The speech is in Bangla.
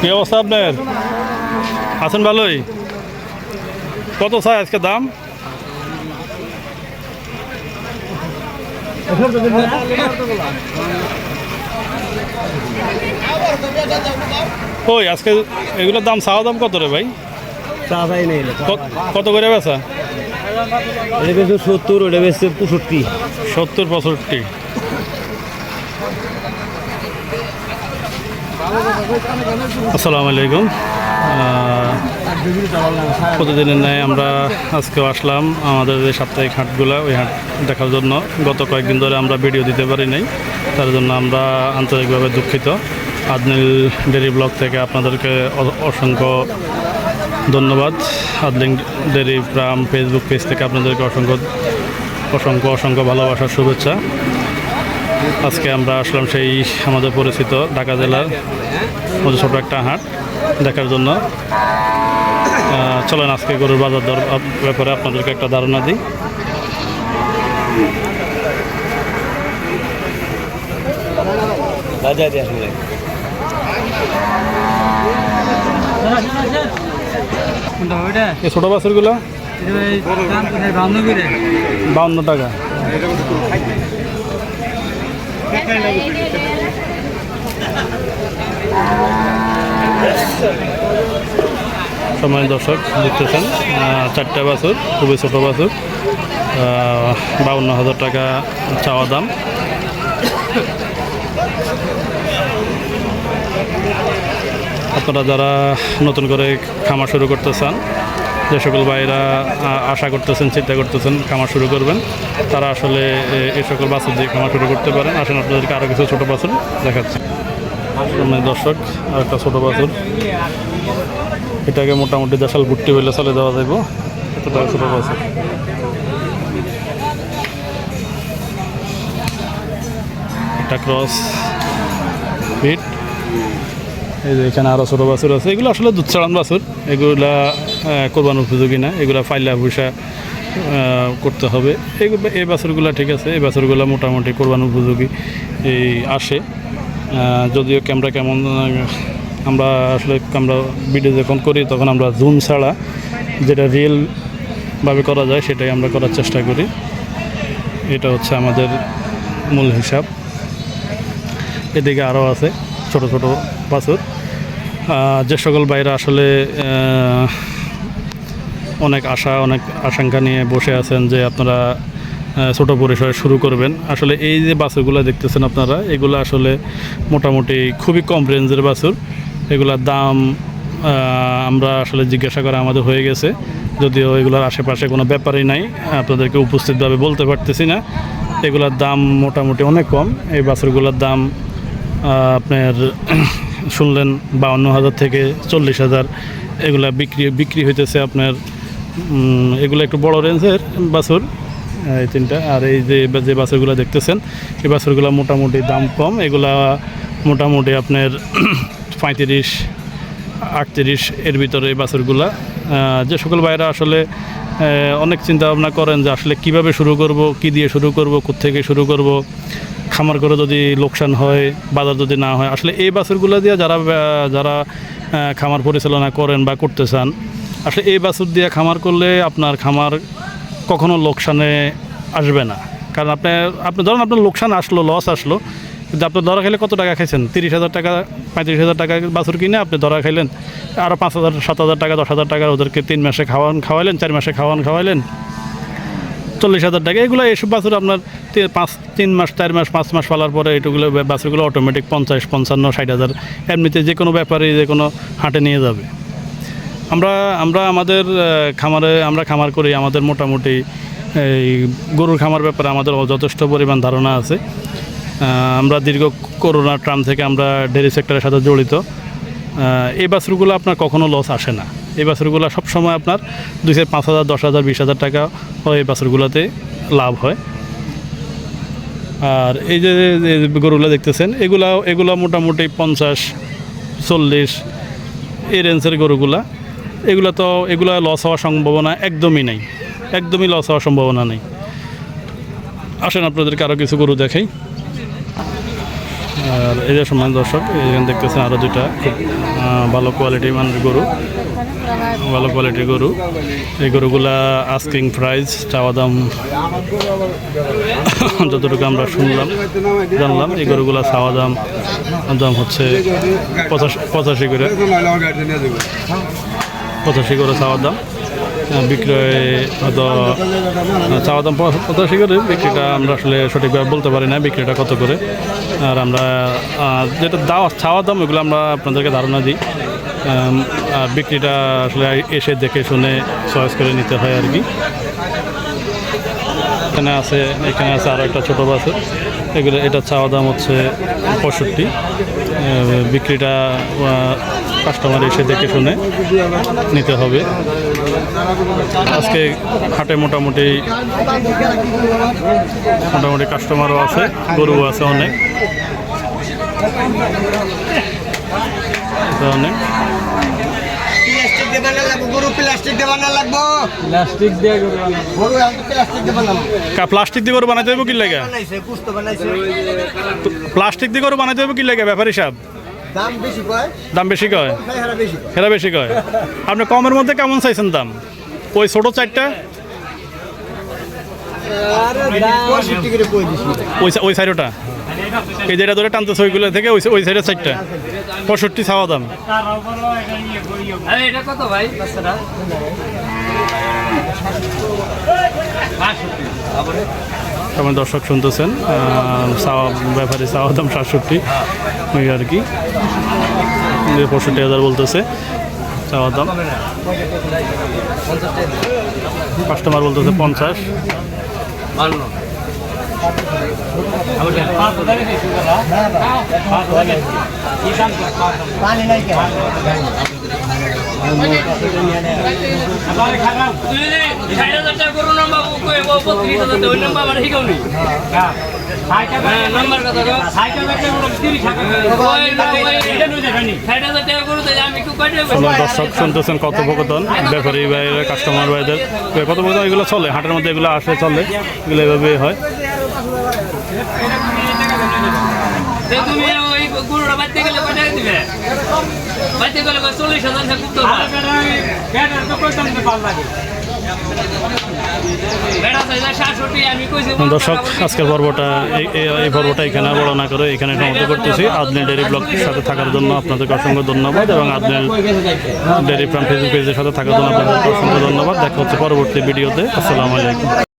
কি অবস্থা আপনার? আছেন ভালোই? কত চাই আজকে দাম? ওই আজকে এগুলোর দাম চাওয়া দাম কত রে ভাই? কত করে বেচা? এটা সত্তর ওটা বেশি পঁয়ষট্টি। সত্তর, পঁয়ষট্টি। আসসালামু আলাইকুম। প্রতিদিনের ন্যায় আমরা আজকেও আসলাম আমাদের যে সাপ্তাহিক হাটগুলো, ওই হাট দেখার জন্য। গত কয়েকদিন ধরে আমরা ভিডিও দিতে পারি নাই, তার জন্য আমরা আন্তরিকভাবে দুঃখিত। আদনিল ডেরি ব্লগ থেকে আপনাদেরকে অসংখ্য ধন্যবাদ। আদলিং ডেরি ফার্ম ফেসবুক পেজ থেকে আপনাদেরকে অসংখ্য অসংখ্য অসংখ্য ভালোবাসার শুভেচ্ছা। আজকে আমরা আসলাম সেই আমাদের পরিচিত ঢাকা জেলার মধ্যে ছোটো একটা হাট দেখার জন্য। চলেন আজকে গরুর বাজার দর ব্যাপারে আপনাদেরকে একটা ধারণা দিই। রাজা দিয়ে আসলে এই ছোটো বাছুরগুলো? বাউন্ন টাকা। সময় দর্শক দেখতেছেন চারটা বাছুর খুবই ছোটো বাছুর বাউন্ন হাজার টাকা চাওয়া দাম। আপনারা যারা নতুন করে খামার শুরু করতে চান, যে সকল ভাইরা আশা করতেছেন, চিন্তা করতেছেন খামার শুরু করবেন, তারা আসলে এই সকল বাছুর দিয়ে খামার শুরু করতে পারেন। আসেন, আপনাদেরকে আরও কিছু ছোটো বাছুর দেখাচ্ছি। দর্শক আর একটা ছোটো বাছুর। এটাকে মোটামুটি দেশাল ভুট্টি হইলে চলে দেওয়া যাইব। এতটা ছোটো বাছুর। এটা ক্রস ফিট। এই যে এখানে আরও ছোটো বাছুর আছে। এগুলো আসলে দুধ ছাড়ান বাছুর। এগুলা কোরবান উপযোগী না। এগুলা ফাইলা ভুষা করতে হবে। এই বাছুরগুলো ঠিক আছে। এই বাছুরগুলো মোটামুটি কোরবান উপযোগী, এই আসে। যদিও ক্যামেরা কেমন আমরা আসলে আমরা ভিডিও যখন করি, তখন আমরা জুম ছাড়া যেটা রিয়েলভাবে করা যায়, সেটাই আমরা করার চেষ্টা করি। এটা হচ্ছে আমাদের মূল হিসাব। এদিকে আরও আছে, ছোট ছোট বাছুর। যে সকল বাইরে আসলে অনেক আশা, অনেক আশঙ্কা নিয়ে বসে আছেন যে আপনারা ছোট পরিসরে শুরু করবেন। আসলে এই যে বাছুরগুলো দেখতেছেন আপনারা, এগুলো আসলে মোটামুটি খুবই কম রেঞ্জের বাছুর। এগুলার দাম আমরা আসলে জিজ্ঞাসা করা আমাদের হয়ে গেছে। যদিও এগুলোর আশেপাশে কোনো ব্যাপারই নাই, আপনাদেরকে উপস্থিতভাবে বলতে পারতেছি না। এগুলোর দাম মোটামুটি অনেক কম। এই বাছুরগুলোর দাম আপনার শুনলেন বাউন্ন হাজার থেকে চল্লিশ হাজার এগুলা বিক্রি বিক্রি হইতেছে আপনার এগুলো একটু বড় রেঞ্জের বাছুর এই তিনটা। আর এই যে যে বাছুরগুলো দেখতেছেন, এই বাছুরগুলো মোটামুটি দাম কম। এগুলা মোটামুটি আপনার পঁয়ত্রিশ, আটত্রিশ এর ভিতরে এই বাছুরগুলা। যে সকল ভাইরা আসলে অনেক চিন্তা ভাবনা করেন যে আসলে কীভাবে শুরু করব, কি দিয়ে শুরু করব থেকে শুরু করব। খামার করে যদি লোকসান হয়, বাজার যদি না হয়, আসলে এই বাছুরগুলো দিয়ে যারা যারা খামার পরিচালনা করেন বা করতে চান, আসলে এই বাছুর দিয়ে খামার করলে আপনার খামার কখনো লোকসানে আসবে না। কারণ আপনি আপনি ধরেন আপনার লোকসান আসলো লস আসলো, কিন্তু আপনি ধরা খাইলে কত টাকা খাইছেন? তিরিশ হাজার টাকা, পঁয়ত্রিশ হাজার টাকা বাছুর কিনে আপনি ধরা খাইলেন আরও পাঁচ হাজার, সাত হাজার টাকা, দশ হাজার টাকা ওদেরকে তিন মাসে খাওয়ান, খাওয়াইলেন, চার মাসে খাওয়ান, খাওয়াইলেন চল্লিশ হাজার টাকা। এগুলো এইসব বাছুর আপনার পাঁচ তিন মাস, চার মাস, পাঁচ মাস পালার পরে এটুগুলো বাছুরগুলো অটোমেটিক পঞ্চাশ, পঞ্চান্ন, ষাট হাজার এমনিতে যে কোনো ব্যাপারে, যে কোনো হাটে নিয়ে যাবে। আমরা আমরা আমাদের খামারে, আমরা খামার করি আমাদের মোটামুটি, এই গরুর খামার ব্যাপারে আমাদের যথেষ্ট পরিমাণ ধারণা আছে। আমরা দীর্ঘ করোনা ট্রাম থেকে আমরা ডেরি সেক্টরের সাথে জড়িত। এই বাছুরগুলো আপনার কখনো লস আসে না। এই বাছুরগুলো সবসময় আপনার দুই থেকে পাঁচ হাজার, দশ হাজার, বিশ হাজার টাকা হয় এই বাছুরগুলোতে লাভ হয়। আর এই যে গরুগুলো দেখতেছেন, এগুলা এগুলা মোটামুটি পঞ্চাশ, চল্লিশ এই রেঞ্জের গরুগুলা। এগুলো তো, এগুলো লস হওয়ার সম্ভাবনা একদমই নেই। একদমই লস হওয়ার সম্ভাবনা নেই। আসেন আপনাদেরকে আরও কিছু গরু দেখাই। আর এই যে সম্মান দর্শক এখানে দেখতেছেন আরও দুটা খুব ভালো কোয়ালিটি মানের গরু। ভালো কোয়ালিটির গরু। এই গরুগুলা আস্কিং প্রাইস চাওয়া দাম যতটুকু আমরা শুনলাম, জানলাম, এই গরুগুলা চাওয়া দাম দাম হচ্ছে পঁচাশি করে। পঁচাশি করে চাওয়ার দাম। বিক্রয় হয়তো চাওয়া দাম পঁচাশি করে, বিক্রিটা আমরা আসলে সঠিকভাবে বলতে পারি না, বিক্রিটা কত করে। আর আমরা যেটা দাওয়া চাওয়া দাম ওগুলো আমরা আপনাদেরকে ধারণা দিই। বিক্রিটা আসলে এসে দেখে শুনে চয়েস করে নিতে হয় আর কি। এখানে আছে এখানে আছে আরও একটা ছোটো বাছুর এগুলো, এটা চাওয়া দাম হচ্ছে পঁয়ষট্টি। বিক্রিটা কাস্টমার এসে দেখে শুনে নিতে হবে। আজকে হাটে মোটামুটি মোটামুটি কাস্টমারও আছে, গরুও আছে অনেক। অনেক প্লাস্টিক দিয়ে গরু গরু বানাইতে হবে কি লাগে? বানাইছে কুস্তো বানাইছে। প্লাস্টিক দিয়ে করে বানাইতে হবে কি লাগে ব্যাপারী সাহেব দাম বেশি কয়? দাম বেশি কয়? খাই হারা বেশি কয়? হেরা বেশি কয়? আপনি কমের মধ্যে কেমন চাইছেন দাম? ওই ছোটো চারটা? পঁয়ষট্টি করে কই দিছি ওই ওই সাইডটা? এই যেটা ধরে টানতেছে ওইগুলো থেকে ওই ওই সাইডের চারটা পঁয়ষট্টি চাওয়া দাম। আমার দর্শক শুনতেছেন চাওয়া ব্যাপারে চাওয়া দাম সাতষট্টি। ওই আর কি। পঁয়ষট্টি হাজার বলতেছে চাওয়া দাম। কাস্টমার বলতেছে পঞ্চাশ। দর্শক শুনতেছেন কথোপকথন, ব্যাপারী ভাইয়ের কাস্টমার ভাইদের। কথোপকথন এগুলো চলে, হাটের মধ্যে এগুলো আসে চলে, এগুলো এভাবেই হয়। তুমি ওই গরুটা বাড়তে গেলে কয় টাকা দিবে? বাড়তে গেলে চল্লিশ হাজার থাকুক তো বেড়া। চাইলে সাতষট্টি আমি কইছি দর্শক আজকের পর্বটা এই পর্বটা এখানে বড় না করে এখানে সমাপ্ত করতেছি। আদনি ডেরি ব্লগ সাথে থাকার জন্য আপনাদেরকে অসংখ্য ধন্যবাদ এবং আদনি ডেরি ফার্ম ফেসবুক পেজের সাথে থাকার জন্য আপনাদেরকে অসংখ্য ধন্যবাদ। দেখা হচ্ছে পরবর্তী ভিডিওতে। আসসালামু আলাইকুম।